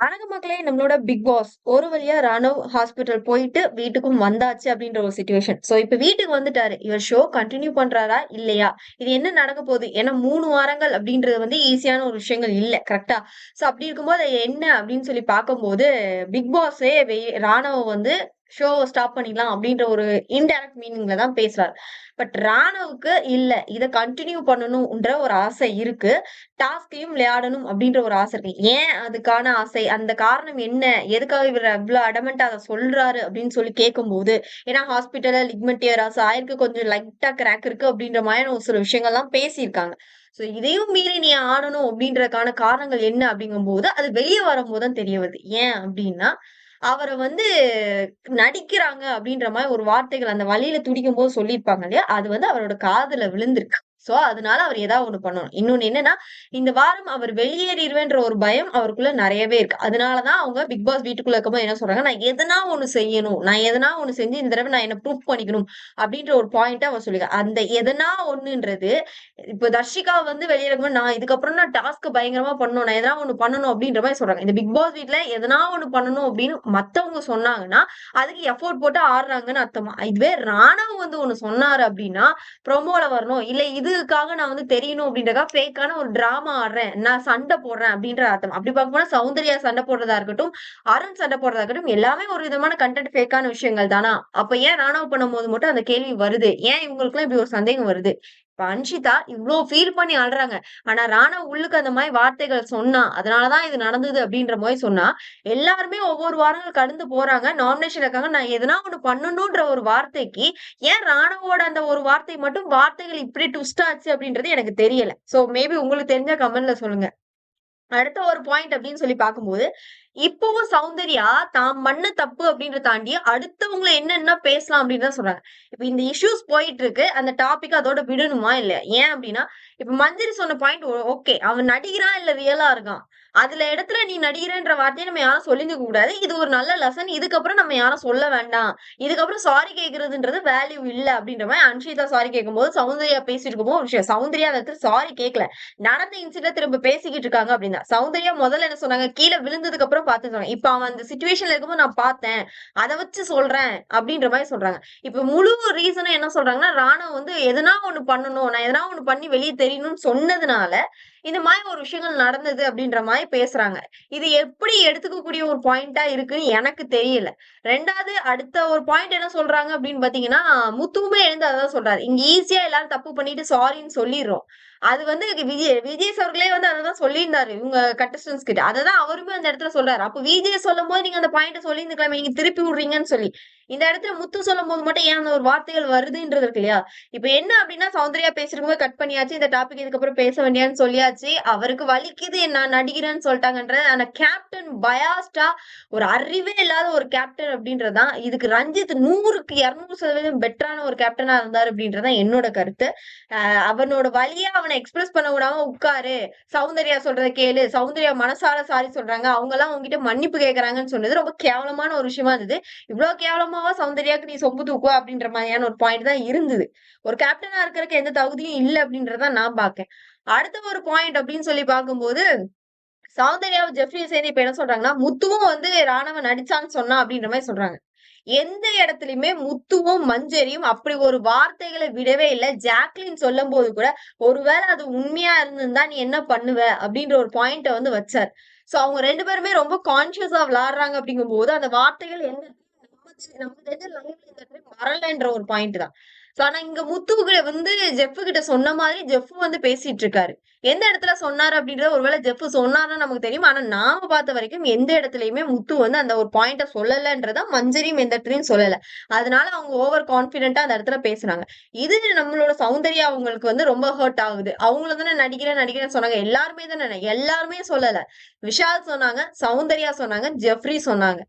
வணக்கம் மக்களே நம்மளோட பிக் பாஸ் ஒரு வழியா ராணுவ ஹாஸ்பிட்டல் போயிட்டு வீட்டுக்கும் வந்தாச்சு அப்படின்ற ஒரு சுச்சுவேஷன் சோ இப்ப வீட்டுக்கு வந்துட்டாரு. இவர் ஷோ கண்டினியூ பண்றாரா? இல்லையா? இது என்ன நடக்க போகுது? ஏன்னா மூணு வாரங்கள் அப்படின்றது வந்து ஈஸியான ஒரு விஷயங்கள் இல்ல. கரெக்டா சோ அப்படி இருக்கும்போது என்ன அப்படின்னு சொல்லி பார்க்கும்போது பிக் பாஸே ராணுவ வந்து ஷோவை ஸ்டாப் பண்ணிடலாம் அப்படின்ற ஒரு இன்டைரக்ட் மீனிங்ல தான் பேசுறாரு. பட் ராணுவுக்கு இல்ல. இதை கண்டினியூ பண்ணணும்ன்ற ஒரு ஆசை இருக்கு. டாஸ்கையும் விளையாடணும் அப்படின்ற ஒரு ஆசை இருக்கு. ஏன் அதுக்கான ஆசை? அந்த காரணம் என்ன? எதுக்காக இவர் அவ்வளவு அடமெண்டா அதை சொல்றாரு அப்படின்னு சொல்லி கேட்கும்போது ஏன்னா ஹாஸ்பிட்டல்ல லிக்மெண்டியராஸ் ஆயிருக்கு கொஞ்சம் லைட்டா கிராக் இருக்கு அப்படின்ற மாதிரி ஒரு சில விஷயங்கள்லாம் பேசியிருக்காங்க. சோ இதையும் மீறி நீ ஆடணும் அப்படின்றதுக்கான காரணங்கள் என்ன அப்படிங்கும்போது அது வெளியே வரும்போது தான் தெரிய வருது. ஏன் அப்படின்னா அவரை வந்து நடிக்கிறாங்க அப்படின்ற மாதிரி ஒரு வார்த்தைகள் அந்த வழியில துடிக்கும் போது சொல்லியிருப்பாங்க இல்லையா? அது வந்து அவரோட காதுல விழுந்திருக்கு. சோ அதனால அவர் ஏதாவது ஒண்ணு பண்ணணும். இன்னொன்னு என்னன்னா இந்த வாரம் அவர் வெளியேறிடுவேன்ற ஒரு பயம் அவருக்குள்ள நிறையவே இருக்கு. அதனாலதான் அவங்க பிக் பாஸ் வீட்டுக்குள்ள இருக்கும்போது என்ன சொல்றாங்க நான் எதனா ஒண்ணு செய்யணும் நான் எதனா ஒண்ணு செஞ்சு இந்த தடவை நான் என்ன ப்ரூவ் பண்ணிக்கணும் அப்படின்ற ஒரு பாயிண்ட் அவர் சொல்லிக்க அந்த எதனா ஒண்ணுன்றது இப்ப தர்ஷிகா வந்து வெளியே இருக்கும்போது நான் இதுக்கப்புறம் நான் டாஸ்க் பயங்கரமா பண்ணணும் நான் எதனா ஒண்ணு பண்ணணும் அப்படின்ற மாதிரி சொல்றாங்க. இந்த பிக் பாஸ் வீட்ல எதனா ஒண்ணு பண்ணணும் அப்படின்னு மத்தவங்க சொன்னாங்கன்னா அதுக்கு எஃபோர்ட் போட்டு ஆடுறாங்கன்னு அர்த்தமா? இதுவே ராணவ் வந்து ஒண்ணு சொன்னாரு அப்படின்னா ப்ரொமோல வரணும். இல்ல இதுக்காக நான் வந்து தெரியணும் அப்படின்றக்கா ஃபேக்கான ஒரு டிராமா ஆடுறேன். நான் சண்டை போடுறேன் அப்படின்ற அர்த்தம். அப்படி பார்க்க போனா சௌந்தர்யா சண்டை போடுறதா இருக்கட்டும் அருண் சண்டை போடுறதா இருக்கட்டும் எல்லாமே ஒரு விதமான கண்டென்ட் ஃபேக்கான விஷயங்கள் தானா? அப்ப ஏன் ராணவ் பண்ணும்போது மட்டும் அந்த கேள்வி வருது? ஏன் இவங்களுக்குலாம் இப்படி ஒரு சந்தேகம் வருது? இப்ப அன்ஷிதா இவ்ளோ ஃபீல் பண்ணி அழுறாங்க. ஆனா ராணா உள்ளுக்கு அந்த மாதிரி வார்த்தைகள் சொன்னா அதனாலதான் இது நடந்தது அப்படின்ற மாதிரி சொன்னா எல்லாருமே ஒவ்வொரு வாரங்கள் கடந்து போறாங்க. நாமினேஷன் இருக்காங்க. நான் எதனா ஒண்ணு பண்ணணும்ன்ற ஒரு வார்த்தைக்கு ஏன் ராணுவோட அந்த ஒரு வார்த்தை மட்டும் வார்த்தைகள் இப்படி ட்விஸ்ட் ஆச்சு அப்படின்றது எனக்கு தெரியல. சோ மேபி உங்களுக்கு தெரிஞ்ச கமெண்ட்ல சொல்லுங்க. அடுத்த ஒரு பாயிண்ட் அப்படின்னு சொல்லி பார்க்கும்போது இப்பவும் சௌந்தர்யா தாம் மண்ண தப்பு அப்படின்ற தாண்டி அடுத்தவங்களை என்னென்ன பேசலாம் அப்படின்னு தான் சொல்றாங்க. இப்ப இந்த இஷ்யூஸ் போயிட்டு இருக்கு. அந்த டாபிக் அதோட விடணுமா இல்லையா? ஏன் அப்படின்னா இப்ப மஞ்சரி சொன்ன பாயிண்ட் ஓகே அவன் நடிகிறான் இல்ல ரியலா இருக்கான்? அதுல இடத்துல நீ நடிகிறன்ற வார்த்தையை நம்ம யாரும் சொல்லிக்க கூடாது. இது ஒரு நல்ல லெசன் இதுக்கப்புறம் நம்ம யாரும் சொல்ல வேண்டாம். இதுக்கப்புறம் சாரி கேட்கறதுன்றது வேல்யூ இல்ல அப்படின்ற மாதிரி அன்ஷிதா சாரி கேட்கும்போது சௌந்தர்யா பேசிட்டு இருக்கும்போது ஒரு விஷயம். சௌந்தர்யா அந்த சாரி கேட்கல நடந்த இன்சிடென்ட் திரும்ப பேசிக்கிட்டு இருக்காங்க அப்படின்னா சௌந்தர்யா முதல்ல என்ன சொன்னாங்க? கீழே விழுந்ததுக்கு அப்புறம் பார்த்து சொன்னாங்க. இப்ப அவன் அந்த சுச்சுவேஷன்ல இருக்கும்போது நான் பார்த்தேன். அதை வச்சு சொல்றேன் அப்படின்ற மாதிரி சொல்றாங்க. இப்ப முழு ரீசனும் என்ன சொல்றாங்கன்னா ராணுவ வந்து எதனா ஒண்ணு பண்ணணும். நான் எதனா ஒண்ணு பண்ணி வெளியே தெரியணும்னு சொன்னதுனால இந்த மாதிரி ஒரு விஷயங்கள் நடந்தது அப்படின்ற மாதிரி பேசுறாங்க. இது எப்படி எடுத்துக்கக்கூடிய ஒரு பாயிண்டா இருக்குன்னு எனக்கு தெரியல. ரெண்டாவது அடுத்த ஒரு பாயிண்ட் என்ன சொல்றாங்க அப்படின்னு பாத்தீங்கன்னா முத்துவுமே எழுந்து அதான் சொல்றாரு. இங்க ஈஸியா எல்லாரும் தப்பு பண்ணிட்டு சாரின்னு சொல்லிடுறோம். அது வந்து விஜய் விஜய் அவர்களே வந்து அதான் சொல்லியிருந்தாரு. இவங்க கண்டஸ்டன்ஸ் கிட்ட. அததான் அவருமே அந்த இடத்துல சொல்றாரு. அப்ப விஜய் சொல்லும் போது நீங்க அந்த பாயிண்ட சொல்லியிருந்துக்கலாம் நீங்க திருப்பி விடுறீங்கன்னு சொல்லி. இந்த இடத்துல முத்து சொல்லும் போது மட்டும் ஏன் அந்த ஒரு வார்த்தைகள் வருதுன்றது இருக்கு இல்லையா? இப்ப என்ன அப்படின்னா சௌந்தர்யா பேசிருக்கும் கட் பண்ணியாச்சு. இந்த டாபிக் இதுக்கப்புறம் பேச வேண்டியான்னு சொல்லியாச்சு. அவருக்கு வலிக்குது நான் நடிகிறேன்னு சொல்லிட்டாங்கன்ற ஆனா கேப்டன் பயாஸ்டா ஒரு அறிவே இல்லாத ஒரு கேப்டன் அப்படின்றதான் இதுக்கு ரஞ்சித் நூறுக்கு இருநூறு சதவீதம் பெட்டரான ஒரு கேப்டனா இருந்தாரு அப்படின்றதான் என்னோட கருத்து. அவனோட வழியா அவனை எக்ஸ்பிரஸ் பண்ண விடாம உட்காரு. சௌந்தர்யா சொல்றத கேளு. சௌந்தர்யா மனசால சாரி சொல்றாங்க. அவங்க எல்லாம் உங்ககிட்ட மன்னிப்பு கேக்குறாங்கன்னு சொன்னது ரொம்ப கேவலமான ஒரு விஷயமா இருந்தது. இவ்வளவு கேவலமாவா சௌந்தர்யாக்கு நீ சொம்பு தூக்குவா அப்படின்ற மாதிரியான ஒரு பாயிண்ட் தான் இருந்தது. ஒரு கேப்டனா இருக்கிறதுக்கு எந்த தகுதியும் இல்லை அப்படின்றத நான் பாக்கேன் அடுத்த ஒரு பாயிண்ட் அப்படின்னு சொல்லி பார்க்கும்போது சௌந்தர்யாவும் ஜெஃப்ரியும் சேர்ந்து இப்ப என்ன சொல்றாங்கன்னா முத்துவும் வந்து ராணவன் நடிச்சான்னு சொன்னா அப்படின்ற மாதிரி சொல்றாங்க. எந்த இடத்துலயுமே முத்துவும் மஞ்சரியும் அப்படி ஒரு வார்த்தைகளை விடவே இல்லை. ஜாக்லின் சொல்லும் போது கூட ஒருவேளை அது உண்மையா இருந்திருந்தா நீ என்ன பண்ணுவ அப்படின்ற ஒரு பாயிண்ட வந்து வச்சார். சோ அவங்க ரெண்டு பேருமே ரொம்ப கான்சியஸா விளாடுறாங்க அப்படிங்கும் போது அந்த வார்த்தைகள் எந்த நம்ம வரலன்ற ஒரு பாயிண்ட் தான். ஆனா இங்க முத்துவுக்கு வந்து ஜெஃப் கிட்ட சொன்ன மாதிரி ஜெஃப் வந்து பேசிட்டு இருக்காரு. எந்த இடத்துல சொன்னாரு அப்படின்றத ஒருவேளை ஜெஃப் சொன்னாருன்னு நமக்கு தெரியும்? ஆனா நாம பார்த்த வரைக்கும் எந்த இடத்துலயுமே முத்து வந்து அந்த ஒரு பாயிண்ட சொல்லலன்றதா மஞ்சரியும் எந்த இடத்துலயும் சொல்லல. அதனால அவங்க ஓவர் கான்பிடென்டா அந்த இடத்துல பேசுறாங்க. இது நம்மளோட சௌந்தர்யா அவங்களுக்கு வந்து ரொம்ப ஹர்ட் ஆகுது. அவங்கள தானே நடிக்கிறேன் நடிக்கிறேன்னு சொன்னாங்க. எல்லாருமே தானே எல்லாருமே சொல்லல. விஷால் சொன்னாங்க சௌந்தர்யா சொன்னாங்க ஜெஃப்ரி சொன்னாங்க.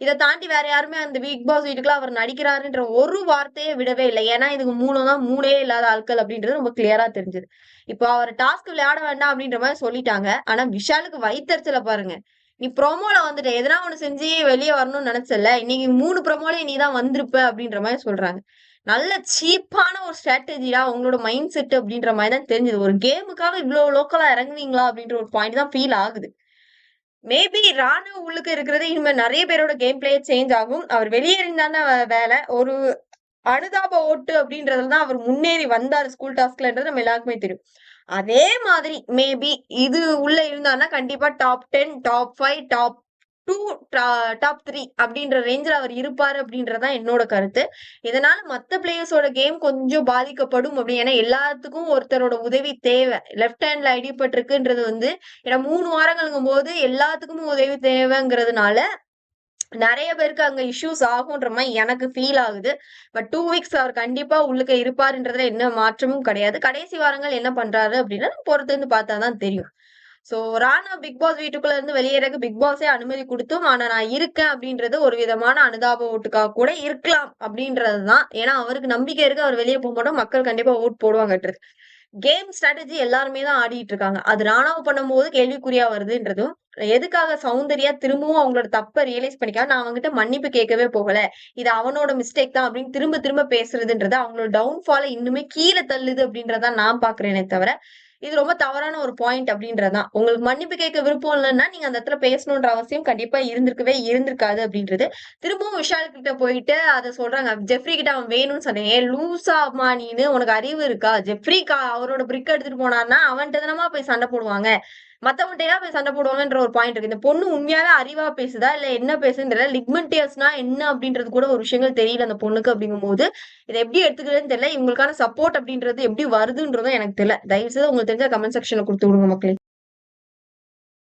இதை தாண்டி வேற யாருமே அந்த பிக் பாஸ் வீட்டுக்குள்ள அவர் நடிக்கிறாருன்ற ஒரு வார்த்தையே விடவே இல்லை. ஏன்னா இதுக்கு மூலம் தான் மூளே இல்லாத ஆட்கள் அப்படின்றது ரொம்ப கிளியரா தெரிஞ்சது. இப்போ அவர் டாஸ்க் விளையாட வேண்டாம் அப்படின்ற மாதிரி சொல்லிட்டாங்க. ஆனா விஷாலுக்கு வைத்தறிச்சல பாருங்க. நீ ப்ரோமோல வந்துட்ட. எதனா ஒண்ணு செஞ்சு வெளியே வரணும்னு நினைச்சல இன்னைக்கு மூணு ப்ரோமோலயும் நீ தான் வந்திருப்ப அப்படின்ற மாதிரி சொல்றாங்க. நல்ல சீப்பான ஒரு ஸ்ட்ராட்டஜிடா உங்களோட மைண்ட் செட் அப்படின்ற மாதிரி தான் தெரிஞ்சது. ஒரு கேமுக்காக இவ்வளவு லோக்கலா இறங்குவீங்களா அப்படின்ற ஒரு பாயிண்ட் தான் ஃபீல் ஆகுது. மேபி ராணுவ உள்ளுக்கு இருக்கிறது இனிமே நிறைய பேரோட கேம் பிளே சேஞ்ச் ஆகும். அவர் வெளியேறிந்தான வேலை. ஒரு அனுதாப ஓட்டு அப்படின்றதுல தான் அவர் முன்னேறி வந்தார் ஸ்கூல் டாஸ்க்லன்றது நம்ம எல்லாருக்குமே தெரியும். அதே மாதிரி மேபி இது உள்ள இருந்தாருன்னா கண்டிப்பா top ten top five top two top three அப்படின்ற ரேஞ்சில் அவர் இருப்பார் அப்படின்றதான் என்னோட கருத்து. இதனால மற்ற பிளேயர்ஸோட கேம் கொஞ்சம் பாதிக்கப்படும் அப்படி ஏன்னா எல்லாத்துக்கும் ஒருத்தரோட உதவி தேவை. லெஃப்ட் ஹேண்ட்ல அடிபட்டிருக்குன்றது வந்து ஏன்னா மூணு வாரங்களுங்கும் போது எல்லாத்துக்கும் உதவி தேவைங்கிறதுனால நிறைய பேருக்கு அங்க இஷ்யூஸ் ஆகுன்ற மாதிரி எனக்கு ஃபீல் ஆகுது. பட் டூ வீக்ஸ் அவர் கண்டிப்பா உள்ளுக்க இருப்பாருன்றதுல என்ன மாற்றமும் கிடையாது. கடைசி வாரங்கள் என்ன பண்றாரு அப்படின்னா பொறுத்து இருந்து பார்த்தா தான் தெரியும். சோ ராணா பிக் பாஸ் வீட்டுக்குள்ள இருந்து வெளியேறக்கு பிக் பாஸே அனுமதி கொடுத்தும். ஆனா நான் இருக்கேன் அப்படின்றது ஒரு விதமான அனுதாப ஓட்டுக்காக கூட இருக்கலாம் அப்படின்றதுதான் ஏன்னா அவருக்கு நம்பிக்கை இருக்கு. அவர் வெளியே போக மாட்டோம். மக்கள் கண்டிப்பா ஓட் போடுவாங்கன்றது. கேம் ஸ்ட்ராட்டஜி எல்லாருமே தான் ஆடிட்டு இருக்காங்க. அது ராணாவை பண்ணும்போது கேள்விக்குறியா வருதுன்றதும் எதுக்காக சௌந்தர்யா திரும்பவும் அவங்களோட தப்பை ரியலைஸ் பண்ணிக்காம நான் அவங்ககிட்ட மன்னிப்பு கேட்கவே போகல. இது அவனோட மிஸ்டேக் தான் அப்படின்னு திரும்ப திரும்ப பேசுறதுன்றது அவங்களோட டவுன்ஃபாலை இன்னுமே கீழே தள்ளுது அப்படின்றதான் நான் பாக்குறேனே தவிர இது ரொம்ப தவறான ஒரு பாயிண்ட் அப்படின்றதுதான். உங்களுக்கு மன்னிப்பு கேட்க விருப்பம் இல்லைன்னா நீங்க அந்த இடத்துல பேசணுன்ற அவசியம் கண்டிப்பா இருந்திருக்கவே இருந்திருக்காது அப்படின்றது. திரும்பவும் விஷால் கிட்ட போயிட்டு அதை சொல்றாங்க. ஜெஃப்ரி கிட்ட அவன் வேணும்னு சொன்னேன். ஏ லூசா அம்மா நீனு உனக்கு அறிவு இருக்கா? ஜெஃப்ரி அவரோட பிரிக் எடுத்துட்டு போனான்னா அவன்கிட்ட தானமா போய் சண்டை போடுவாங்க. மத்தவன்கிட்டயா போய் சண்டை போடுவாங்கன்ற ஒரு பாயிண்ட் இருக்கு. இந்த பொண்ணு உண்மையாவே அறிவா பேசுதா? இல்ல என்ன பேசுதுன்னு தெரியல என்ன அப்படின்றது கூட ஒரு விஷயங்கள் தெரியல அந்த பொண்ணுக்கு அப்படிங்கும் போது இதை எப்படி எடுத்துக்கிறதுன்னு தெரியல. இவங்களுக்கான சப்போர்ட் அப்படின்றது எப்படி வருதுன்றதும் எனக்கு தெரியல. தயவு செய்து உங்களுக்கு தெரிஞ்ச கமெண்ட் செக்ஷன்ல கொடுத்து விடுங்க மக்களே.